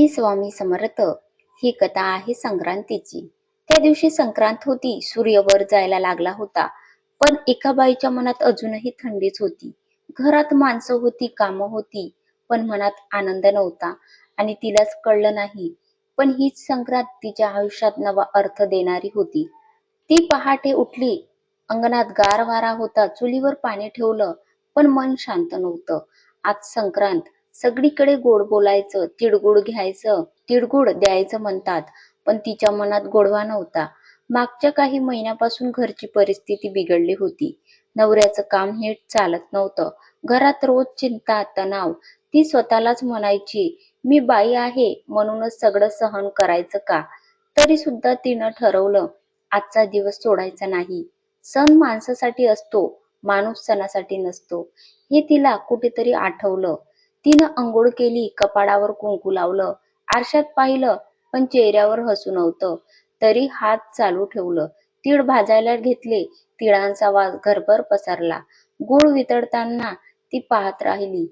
ही स्वामी समर्थ. ही कथा आहे संक्रांतीची. त्या दिवशी संक्रांत होती सूर्य वर जायला लागला होता. पण एका बाईच्या मनात अजूनही थंडीच होती. घरात माणसं होती कामं होती पण मनात आनंद नव्हता आणि तिलाच कळलं नाही. पण हीच संक्रांत तिच्या आयुष्यात नवा अर्थ देणारी होती. ती पहाटे उठली. अंगणात गार वारा होता. चुलीवर पाणी ठेवलं पण मन शांत नव्हतं. आज संक्रांत. सगळीकडे गोड बोलायचं तिडगुड घ्यायचं तिडगुड द्यायचं म्हणतात पण तिच्या मनात गोडवा नव्हता. मागच्या काही महिन्यापासून घरची परिस्थिती बिघडली होती. नवऱ्याचं काम नीट चालत नव्हतं. घरात रोज चिंता तणाव. ती स्वतःलाच म्हणायची मी बाई आहे म्हणूनच सगळं सहन करायचं का? तरी सुद्धा तिनं ठरवलं आजचा दिवस सोडायचा नाही. सण माणसासाठी असतो माणूस सणासाठी नसतो. हे तिला कुठेतरी आठवलं. तिनं अंघोळ केली कपाळावर कुंकू लावलं आरशात पाहिलं पण चेहऱ्यावर हसू नव्हतं. तरी हात चालू ठेवलं. तीळ भाजायला घेतले तिळांचा वास घरभर पसरला. गुळ वितळताना ती पाहत राहिली.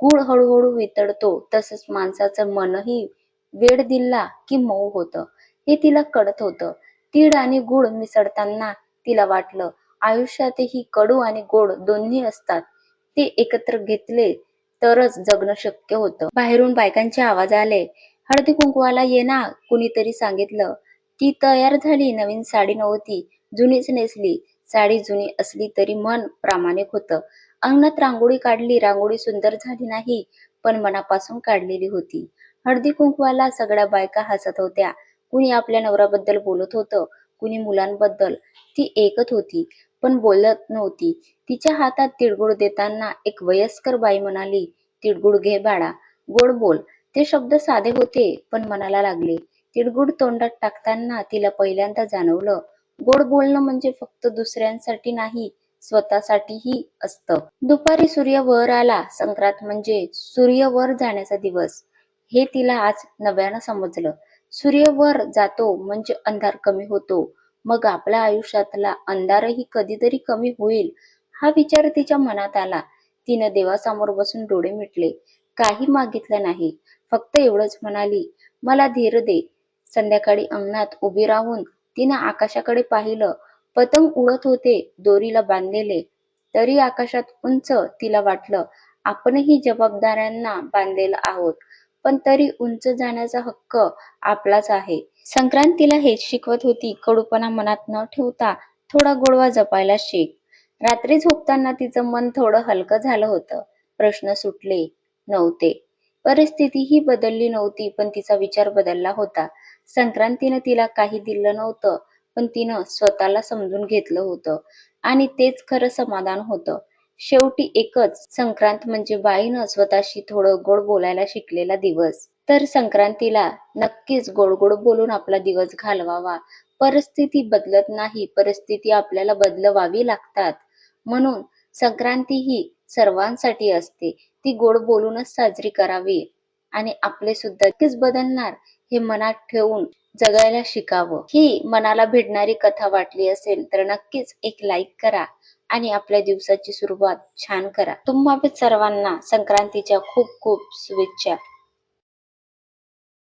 गुळ हळूहळू वितळतो तसंच माणसाचं मनही वेळ दिला की मऊ होतं. हे तिला कळत होतं. तीळ आणि गुळ मिसळताना तिला वाटलं आयुष्यातही कडू आणि गोड दोन्ही असतात. ते एकत्र घेतले तरच जगणं शक्य होतं. बाहेरून बायकांचे आवाज आले हळदी कुंकवाला ये ना कुणीतरी सांगितलं. ती तयार झाली नवीन साडी नव्हती जुनीच नेसली. साडी जुनी असली तरी मन प्रामाणिक होतं. अंगणात रांगोळी काढली रांगोळी सुंदर झाली नाही पण मनापासून काढलेली होती. हळदी कुंकवाला सगळ्या बायका हसत होत्या. कुणी आपल्या नवऱ्याबद्दल बोलत होतं कुणी मुलांबद्दल. ती ऐकत होती. पण बोलत नव्हती. तिच्या हातात तिळगुळ देताना एक वयस्कर बाई म्हणाली तिळगुळ घे बाळा गोड बोल. ते शब्द साधे होते पण मनाला लागले. तिळगुळ तोंडात टाकताना तिला पहिल्यांदा जाणवलं गोड बोलणं म्हणजे फक्त दुसऱ्यांसाठी नाही स्वतःसाठीही असतं. दुपारी सूर्य वर आला संक्रांत म्हणजे सूर्य वर जाण्याचा दिवस. हे तिला आज नव्यानं समजलं. सूर्य वर जातो म्हणजे अंधार कमी होतो. मग आपल्या आयुष्यातला अंधारही कधीतरी कमी होईल हा विचार तिच्या मनात आला. तिनं देवासमोर बसून डोळे मिटले. काही मागितलं नाही. फक्त एवढंच म्हणाली मला धीर दे. संध्याकाळी अंगणात उभी राहून तिनं आकाशाकडे पाहिलं. पतंग उडत होते दोरीला बांधलेले. तरी आकाशात उंच तिला वाटलं आपणही जबाबदाऱ्यांना बांधलेलं आहोत. पण तरी उंच जाण्याचा हक्क आपलाच आहे. संक्रांतीला हेच शिकवत होती कडूपणा मनात न ठेवता थोडा गोडवा जपायला शिक. रात्री झोपताना तिचं मन थोडं हलकं झालं होतं. प्रश्न सुटले नव्हते. परिस्थितीही बदलली नव्हती पण तिचा विचार बदलला होता. संक्रांतीनं तिला काही दिलं नव्हतं पण तिनं स्वतःला समजून घेतलं होतं. आणि तेच खरं समाधान होतं. शेवटी एकच संक्रांत म्हणजे बाईनं स्वतःशी थोडं गोड बोलायला शिकलेला दिवस. तर संक्रांतीला नक्कीच गोड गोड बोलून आपला दिवस घालवावा. परिस्थिती बदलत नाही परिस्थिती आपल्याला बदलवावी लागतात. म्हणून संक्रांती ही सर्वांसाठी असते. ती गोड बोलूनच साजरी करावी आणि आपले सुद्धा नक्कीच बदलणार हे मनात ठेवून जगायला शिकावं. ही मनाला भिडणारी कथा वाटली असेल तर नक्कीच एक लाईक करा आणि आपल्या दिवसाची सुरुवात छान करा. तुम्हा सर्वांना संक्रांतीच्या खूप खूप शुभेच्छा.